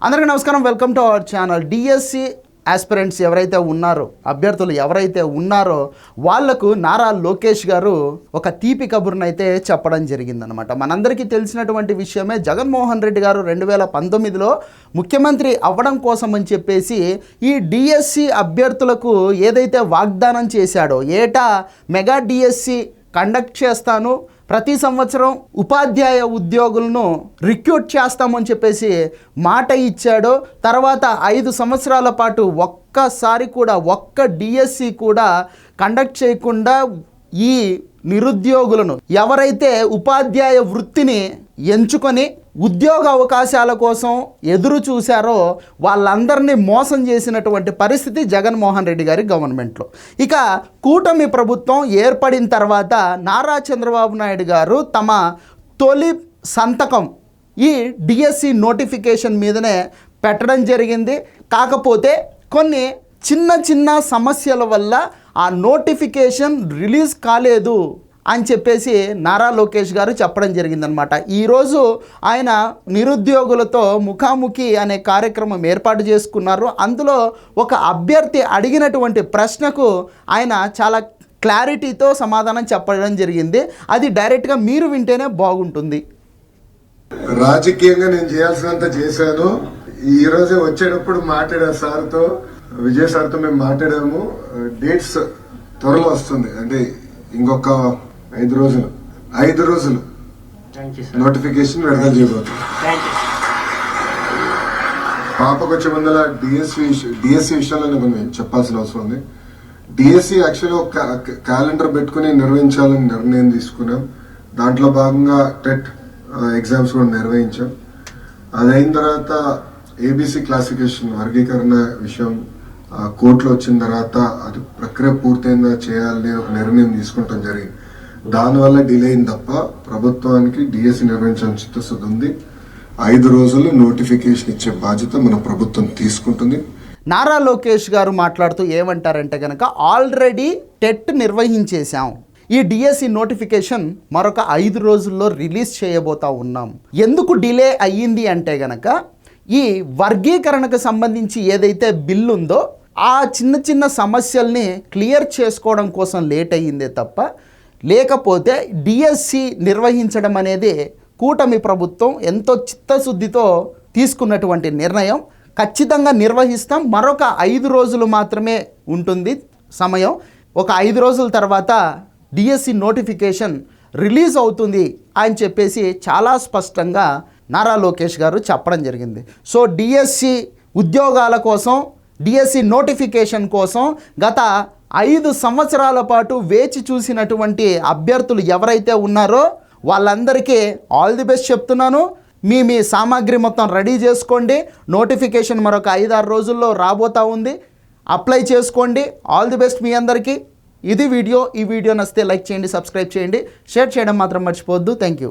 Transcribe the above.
అందరికీ నమస్కారం. Welcome to our channel. DSC aspirants ఎవరైతే ఉన్నారో అభ్యర్థులు ఎవరైతే ఉన్నారో వాళ్ళకు నారా లోకేష్ గారు ఒక తీపి కబుర్నైతే చెప్పడం జరిగిందనమాట మనందరికీ తెలిసినటువంటి విషయమే జగన్మోహన్ రెడ్డి గారు రెండు వేల పంతొమ్మిదిలో ముఖ్యమంత్రి అవ్వడం కోసం అని చెప్పేసి ఈ డిఎస్సి అభ్యర్థులకు ఏదైతే వాగ్దానం చేశాడో ఏటా మెగా డిఎస్సి కండక్ట్ చేస్తాను. ప్రతి సంవత్సరం ఉపాధ్యాయ ఉద్యోగులను రిక్రూట్ చేస్తామని చెప్పేసి మాట ఇచ్చాడు. తర్వాత ఐదు సంవత్సరాల పాటు ఒక్కసారి కూడా ఒక్క డిఎస్సి కూడా కండక్ట్ చేయకుండా ఈ నిరుద్యోగులను ఎవరైతే ఉపాధ్యాయ వృత్తిని ఎంచుకొని ఉద్యోగ అవకాశాల కోసం ఎదురు చూశారో వాళ్ళందరినీ మోసం చేసినటువంటి పరిస్థితి జగన్మోహన్ రెడ్డి గారి గవర్నమెంట్లో. ఇక కూటమి ప్రభుత్వం ఏర్పడిన తర్వాత నారా చంద్రబాబు నాయుడు గారు తమ తొలి సంతకం ఈ డిఎస్సి నోటిఫికేషన్ మీదనే పెట్టడం జరిగింది. కాకపోతే కొన్ని చిన్న చిన్న సమస్యల వల్ల ఆ నోటిఫికేషన్ రిలీజ్ కాలేదు. అని చెప్పేసి నారా లోకేష్ గారు చెప్పడం జరిగిందనమాట ఈరోజు ఆయన నిరుద్యోగులతో ముఖాముఖి అనే కార్యక్రమం ఏర్పాటు చేసుకున్నారు. అందులో ఒక అభ్యర్థి అడిగినటువంటి ప్రశ్నకు ఆయన చాలా క్లారిటీతో సమాధానం చెప్పడం జరిగింది. అది డైరెక్ట్గా మీరు వింటేనే బాగుంటుంది. రాజకీయంగా నేను చేయాల్సినంత చేశాను. ఈ రోజే వచ్చేటప్పుడు మాట్లాడా సార్తో విజయ్ సార్తో మేము మాట్లాడాము. డేట్స్ త్వరలో వస్తుంది. అంటే ఇంకొక ఐదు రోజులు. ఐదు రోజులు. నోటిఫికేషన్ విడుదల చేయబోతుంది పాపకు వచ్చే ముందర డిఎస్సి డిఎస్సి విషయంలో నేను కొన్ని చెప్పాల్సిన అవసరం ఉంది. డిఎస్సి యాక్చువల్గా ఒక క్యాలెండర్ పెట్టుకుని నిర్వహించాలని నిర్ణయం తీసుకున్నాం. దాంట్లో భాగంగా టెట్ ఎగ్జామ్స్ కూడా నిర్వహించాం. అది అయిన తర్వాత ఏబిసి క్లాసిఫికేషన్ వర్గీకరణ విషయం కోర్టులో వచ్చిన తర్వాత అది ప్రక్రియ పూర్తయిందా చేయాలని ఒక నిర్ణయం తీసుకుంటాం జరిగింది. దానివల్ల డిలే అయింది తప్ప ప్రభుత్వానికి డిఎస్సి నిర్వహించాలని చిత్తశుద్ధి ఉంది ఐదు రోజులు నోటిఫికేషన్ ఇచ్చే బాధ్యత మన ప్రభుత్వం తీసుకుంటుంది. నారా లోకేష్ గారు మాట్లాడుతూ ఏమంటారంటే కనుక ఆల్రెడీ టెట్ నిర్వహించేశాం. ఈ డిఎస్సి నోటిఫికేషన్ మరొక ఐదు రోజుల్లో రిలీజ్ చేయబోతా ఉన్నాం. ఎందుకు డిలే అయ్యింది అంటే గనక ఈ వర్గీకరణకు సంబంధించి ఏదైతే బిల్లు ఉందో ఆ చిన్న చిన్న సమస్యల్ని క్లియర్ చేసుకోవడం కోసం లేట్ అయ్యిందే తప్ప లేకపోతే డిఎస్సి నిర్వహించడం అనేది కూటమి ప్రభుత్వం ఎంతో చిత్తశుద్ధితో తీసుకున్నటువంటి నిర్ణయం. ఖచ్చితంగా నిర్వహిస్తాం. మరొక ఐదు రోజులు మాత్రమే ఉంటుంది సమయం. ఒక ఐదు రోజుల తర్వాత డిఎస్సి నోటిఫికేషన్ రిలీజ్ అవుతుంది అని చెప్పేసి చాలా స్పష్టంగా నారా లోకేష్ గారు చెప్పడం జరిగింది. సో డిఎస్సి ఉద్యోగాల కోసం డిఎస్సి నోటిఫికేషన్ కోసం గత ఐదు సంవత్సరాల పాటు వేచి చూసినటువంటి అభ్యర్థులు ఎవరైతే ఉన్నారో వాళ్ళందరికీ ఆల్ ది బెస్ట్ చెప్తున్నాను. మీ మీ సామాగ్రి మొత్తం రెడీ చేసుకోండి. నోటిఫికేషన్ మరొక ఐదారు రోజుల్లో రాబోతా ఉంది. అప్లై చేసుకోండి. ఆల్ ది బెస్ట్ మీ అందరికీ. ఇది వీడియో. ఈ వీడియో నచ్చితే లైక్ చేయండి సబ్స్క్రైబ్ చేయండి. షేర్ చేయడం మాత్రం మర్చిపోవద్దు. Thank you